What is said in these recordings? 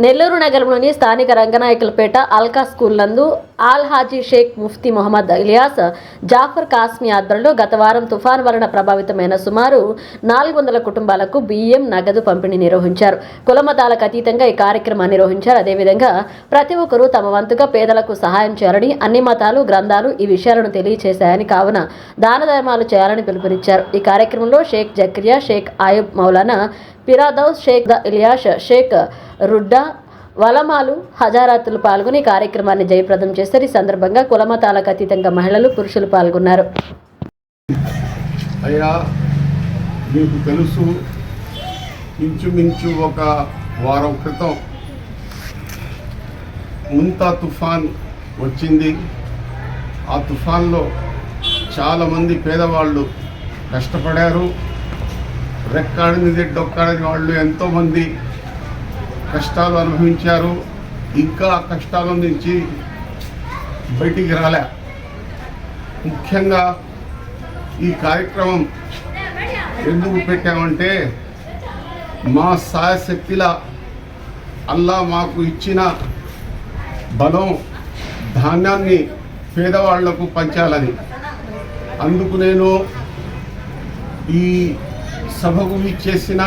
నెల్లూరు నగరంలోని స్థానిక రంగనాయకులపేట అల్కా స్కూల్ నందు ఆల్ హాజీ షేక్ ముఫ్తీ మొహమ్మద్ ఇలియాస్ జాఫర్ కాస్మి ఆధ్వర్యంలో గత వారం తుఫాన్ వలన ప్రభావితమైన సుమారు నాలుగు వందల కుటుంబాలకు బియ్యం నగదు పంపిణీ నిర్వహించారు. కులమతాలకు అతీతంగా ఈ కార్యక్రమాన్ని నిర్వహించారు. అదేవిధంగా ప్రతి ఒక్కరూ తమ వంతుగా పేదలకు సహాయం చేయాలని అన్ని మతాలు గ్రంథాలు ఈ విషయాలను తెలియజేశాయని కావున దాన ధర్మాలు చేయాలని పిలుపునిచ్చారు. ఈ కార్యక్రమంలో షేక్ జక్రియా షేక్ ఆయుబ్ మౌలానా పిరాదౌస్ షేక్ ద ఇలియాష్ షేక్ రుడ్డా వలమాలు హజారాతులు పాల్గొని కార్యక్రమాన్ని జయప్రదం చేశారు ఈ సందర్భంగా కులమతాలకు అతీతంగా మహిళలు పురుషులు పాల్గొన్నారు. అయ్యా మీకు తెలుసు ఇంచుమించు ఒక వారం క్రితం ముంతా తుఫాన్ వచ్చింది. ఆ తుఫాన్లో చాలామంది పేదవాళ్ళు కష్టపడారు. రెక్కాడినది డొక్కాడని వాళ్ళు ఎంతోమంది కష్టాలు అనుభవించారు. ఇంకా ఆ కష్టాల నుంచి బయటికి రాలే. ముఖ్యంగా ఈ కార్యక్రమం ఎందుకు పెట్టామంటే మా సాయశక్తిల అల్లా మాకు ఇచ్చిన బలం ధాన్యాన్ని పేదవాళ్ళకు పంచాలని. అందుకు నేను ఈ సభకు ఇచ్చేసిన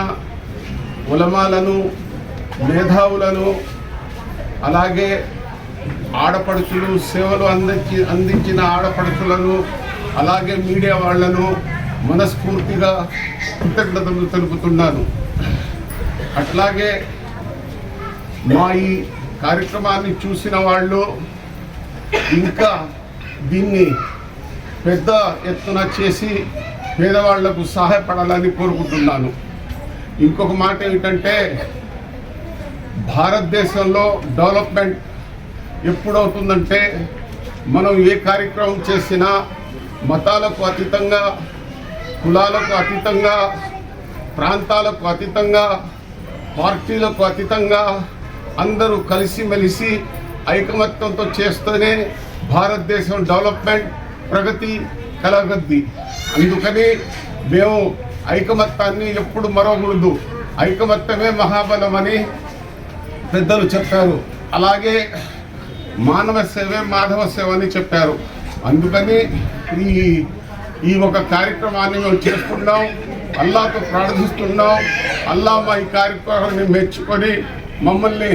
ఉలమాలను మేధావులను అలాగే ఆడపడుచులు సేవలు అందించి అందించిన ఆడపడుచులను అలాగే మీడియా వాళ్ళను మనస్ఫూర్తిగా కృతజ్ఞతలు తెలుపుతున్నాను. అట్లాగే మా ఈ కార్యక్రమాన్ని చూసిన వాళ్ళు ఇంకా దీన్ని పెద్ద ఎత్తున చేసి పేదవాళ్ళకు సహాయపడాలని కోరుకుంటున్నాను. ఇంకొక మాట ఏమిటంటే భారతదేశంలో డెవలప్మెంట్ ఎప్పుడవుతుందంటే మనం ఏ కార్యక్రమం చేసినా మతాలకు అతీతంగా కులాలకు అతీతంగా ప్రాంతాలకు అతీతంగా పార్టీలకు అతీతంగా అందరూ కలిసిమెలిసి ఐకమత్యంతో చేస్తేనే భారతదేశం డెవలప్మెంట్ ప్రగతి కలగద్ది అందుకని మేము ఐకమత్యాన్ని ఎప్పుడు మరవకూడదు. ఐకమత్యమే మహాబలం అని పెద్దలు చెప్పారు. అలాగే మానవ సేవే మాధవ సేవ అని చెప్పారు. అందుకని ఈ ఈ ఒక కార్యక్రమాన్ని మేము చేసుకున్నాం అల్లాతో ప్రార్థిస్తున్నాం. అల్లా మా ఈ కార్యక్రమాన్ని మెచ్చుకొని మమ్మల్ని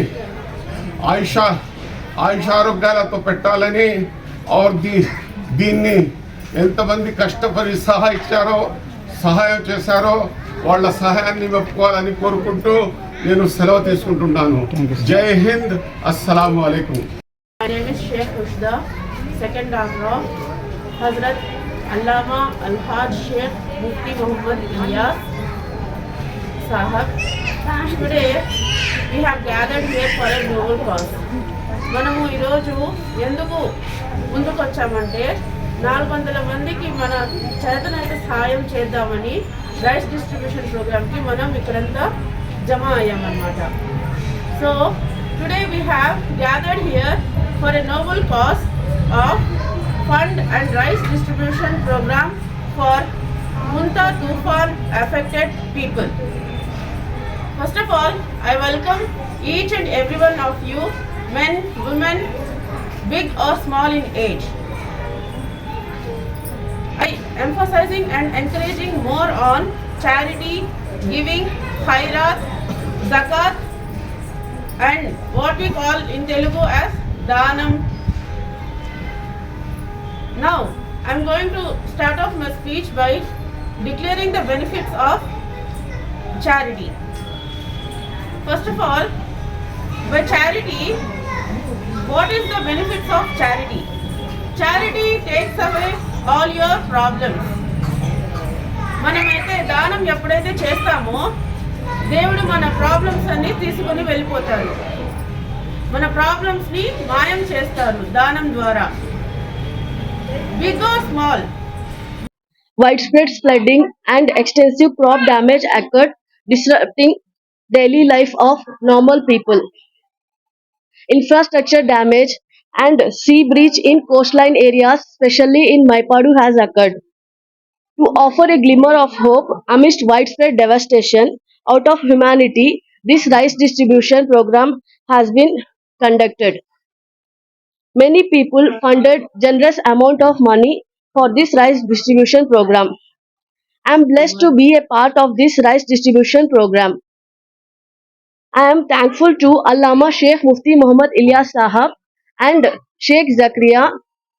ఆయుష ఆయుషారోగ్యాలతో పెట్టాలని ఆర్ దీ దీన్ని ఎంతమంది కష్టపడి సహాయ ఇచ్చారో సహాయం చేశారో వాళ్ళ సహాయాన్ని మెప్పుకోవాలని కోరుకుంటూ నేను సెలవు తీసుకుంటున్నాను. జై హింద్. అస్సలం వాలేకూ second order of Hazrat Allama అల్హాద్ Sheikh Mufti Mohammed Ilyas Sahab today we gathered here for a global cause మనము ఈరోజు ఎందుకు ముందుకు వచ్చామంటే నాలుగు వందల మందికి మన చేతనైతే సాయం చేద్దామని రైస్ డిస్ట్రిబ్యూషన్ ప్రోగ్రామ్కి మనం ఇక్కడంతా Jamayam Anmata. So today we have gathered here for a noble cause of fund and rice distribution program for Munta Tufan affected people. First of all, I welcome each and every one of you, men, women, big or small in age. I emphasizing and encouraging more on charity, giving, khairat, zakat, and what we call in Telugu as దానం Now, I'm going to start off my speech by declaring the benefits of charity. First of all, by charity, what is the benefits of charity? Charity takes away all your problems. మనమైతే దానం ఎప్పుడైతే చేస్తామో దేవుడు మన problems అన్ని తీసుకొని వెళ్ళిపోతారు మన ప్రాబ్లమ్స్ని మాయం చేస్తారు దానం ద్వారా big or small Widespread flooding and extensive crop damage occurred, disrupting daily life of normal people. Infrastructure damage and sea breach in coastline areas, especially in Maipadu, has occurred. To offer a glimmer of hope amidst widespread devastation out of humanity, this rice distribution program has been conducted. Many people funded generous amount of money for this rice distribution program. I am blessed to be a part of this rice distribution program. I am thankful to Allama Sheikh Mufti Muhammad Ilyas Sahab and Sheikh Zakaria,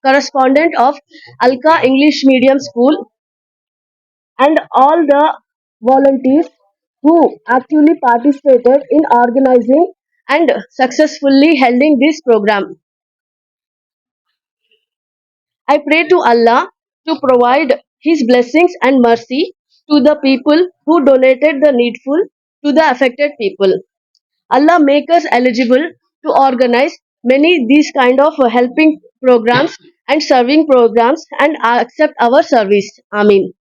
correspondent of Alka English Medium School, and all the volunteers who actively participated in organizing and successfully holding this program. I pray to Allah to provide His blessings and mercy to the people who donated the needful to the affected people. Allah make us eligible to organize many these kind of helping programs and serving programs and accept our service. Amin.